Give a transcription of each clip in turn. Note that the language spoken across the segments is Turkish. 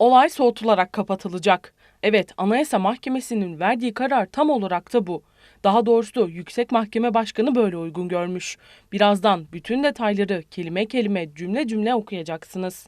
Olay soğutularak kapatılacak. Evet, Anayasa Mahkemesi'nin verdiği karar tam olarak da bu. Daha doğrusu Yüksek Mahkeme Başkanı böyle uygun görmüş. Birazdan bütün detayları kelime kelime cümle cümle okuyacaksınız.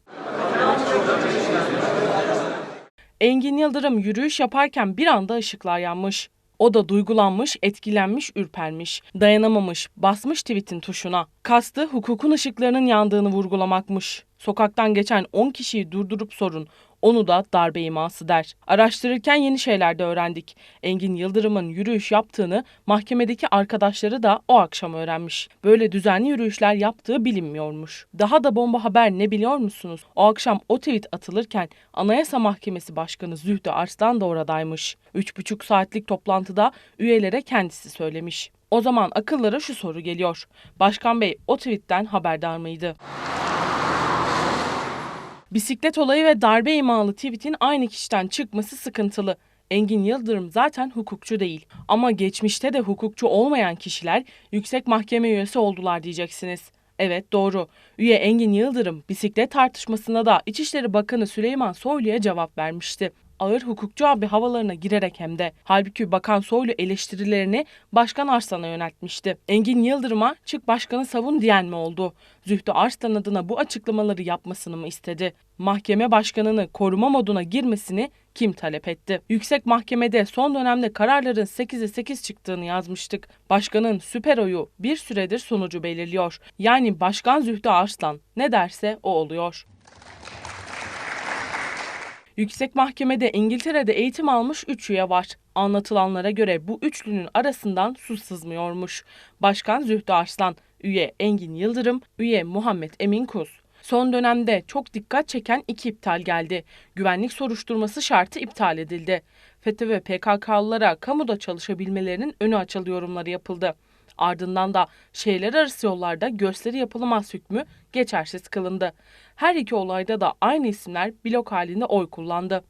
Engin Yıldırım yürüyüş yaparken bir anda ışıklar yanmış. O da duygulanmış, etkilenmiş, ürpermiş. Dayanamamış, basmış tweetin tuşuna. Kastı hukukun ışıklarının yandığını vurgulamakmış. Sokaktan geçen 10 kişiyi durdurup sorun. Onu da darbe iması der. Araştırırken yeni şeyler de öğrendik. Engin Yıldırım'ın yürüyüş yaptığını mahkemedeki arkadaşları da o akşam öğrenmiş. Böyle düzenli yürüyüşler yaptığı bilinmiyormuş. Daha da bomba haber ne biliyor musunuz? O akşam o tweet atılırken Anayasa Mahkemesi Başkanı Zühtü Arslan da oradaymış. 3,5 saatlik toplantıda üyelere kendisi söylemiş. O zaman akıllara şu soru geliyor. Başkan Bey o tweetten haberdar mıydı? Bisiklet olayı ve darbe imalı tweetin aynı kişiden çıkması sıkıntılı. Engin Yıldırım zaten hukukçu değil. Ama geçmişte de hukukçu olmayan kişiler yüksek mahkeme üyesi oldular diyeceksiniz. Evet doğru. Üye Engin Yıldırım bisiklet tartışmasında da İçişleri Bakanı Süleyman Soylu'ya cevap vermişti. Ağır hukukçu abi havalarına girerek hem de. Halbuki Bakan Soylu eleştirilerini Başkan Arslan'a yöneltmişti. Engin Yıldırım'a çık başkanı savun diyen mi oldu? Zühtü Arslan adına bu açıklamaları yapmasını mı istedi? Mahkeme başkanını koruma moduna girmesini kim talep etti? Yüksek Mahkemede son dönemde kararların 8'e 8 çıktığını yazmıştık. Başkanın süper oyu bir süredir sonucu belirliyor. Yani Başkan Zühtü Arslan ne derse o oluyor. Yüksek Mahkemede İngiltere'de eğitim almış 3 üye var. Anlatılanlara göre bu üçlünün arasından su sızmıyormuş. Başkan Zühtü Arslan, üye Engin Yıldırım, üye Muhammed Emin Kuz. Son dönemde çok dikkat çeken iki iptal geldi. Güvenlik soruşturması şartı iptal edildi. FETÖ ve PKK'lılara kamuda çalışabilmelerinin önü açıldı yorumları yapıldı. Ardından da şehirler arası yollarda gösteri yapılamaz hükmü geçersiz kılındı. Her iki olayda da aynı isimler blok halinde oy kullandı.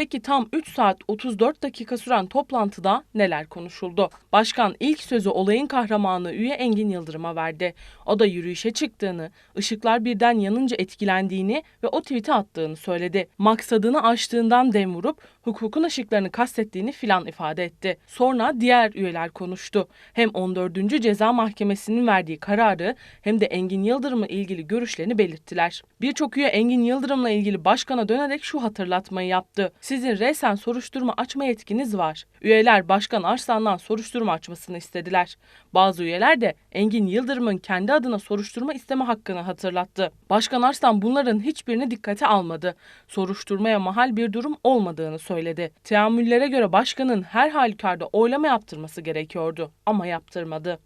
Peki tam 3 saat 34 dakika süren toplantıda neler konuşuldu? Başkan ilk sözü olayın kahramanı üye Engin Yıldırım'a verdi. O da yürüyüşe çıktığını, ışıklar birden yanınca etkilendiğini ve o tweet'i attığını söyledi. Maksadını aştığından dem vurup hukukun ışıklarını kastettiğini filan ifade etti. Sonra diğer üyeler konuştu. Hem 14. Ceza Mahkemesi'nin verdiği kararı hem de Engin Yıldırım'la ilgili görüşlerini belirttiler. Birçok üye Engin Yıldırım'la ilgili başkana dönerek şu hatırlatmayı yaptı. Sizin resen soruşturma açma yetkiniz var. Üyeler Başkan Arslan'dan soruşturma açmasını istediler. Bazı üyeler de Engin Yıldırım'ın kendi adına soruşturma isteme hakkını hatırlattı. Başkan Arslan bunların hiçbirini dikkate almadı. Soruşturmaya mahal bir durum olmadığını söyledi. Teamüllere göre başkanın her halükarda oylama yaptırması gerekiyordu ama yaptırmadı.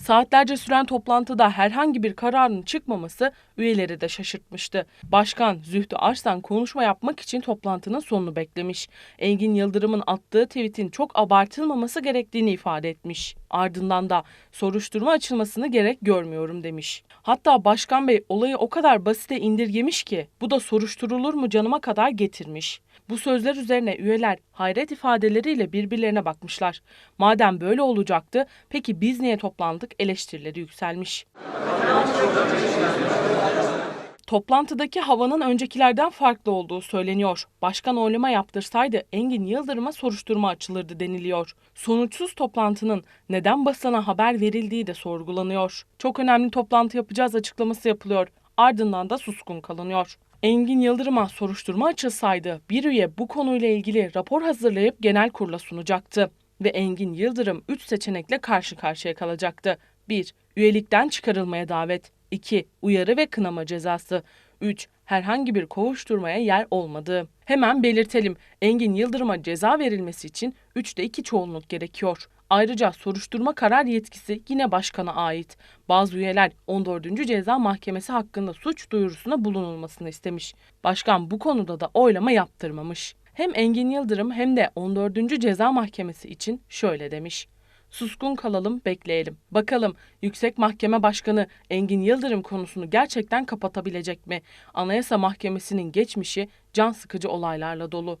Saatlerce süren toplantıda herhangi bir kararın çıkmaması üyeleri de şaşırtmıştı. Başkan Zühtü Arslan konuşma yapmak için toplantının sonunu beklemiş. Engin Yıldırım'ın attığı tweetin çok abartılmaması gerektiğini ifade etmiş. Ardından da soruşturma açılmasını gerek görmüyorum demiş. Hatta Başkan Bey olayı o kadar basite indirgemiş ki bu da soruşturulur mu canıma kadar getirmiş. Bu sözler üzerine üyeler hayret ifadeleriyle birbirlerine bakmışlar. Madem böyle olacaktı, peki biz niye toplandık eleştirileri yükselmiş. Toplantıdaki havanın öncekilerden farklı olduğu söyleniyor. Başkan oylama yaptırsaydı Engin Yıldırım'a soruşturma açılırdı deniliyor. Sonuçsuz toplantının neden basına haber verildiği de sorgulanıyor. Çok önemli toplantı yapacağız açıklaması yapılıyor. Ardından da suskun kalınıyor. Engin Yıldırım'a soruşturma açılsaydı bir üye bu konuyla ilgili rapor hazırlayıp genel kurula sunacaktı ve Engin Yıldırım 3 seçenekle karşı karşıya kalacaktı. 1. Üyelikten çıkarılmaya davet. 2. Uyarı ve kınama cezası. 3. Herhangi bir kovuşturmaya yer olmadığı. Hemen belirtelim. Engin Yıldırım'a ceza verilmesi için 3'te 2 çoğunluk gerekiyor. Ayrıca soruşturma karar yetkisi yine başkana ait. Bazı üyeler 14. Ceza Mahkemesi hakkında suç duyurusuna bulunulmasını istemiş. Başkan bu konuda da oylama yaptırmamış. Hem Engin Yıldırım hem de 14. Ceza Mahkemesi için şöyle demiş. Suskun kalalım, bekleyelim. Bakalım Yüksek Mahkeme Başkanı Engin Yıldırım konusunu gerçekten kapatabilecek mi? Anayasa Mahkemesi'nin geçmişi can sıkıcı olaylarla dolu.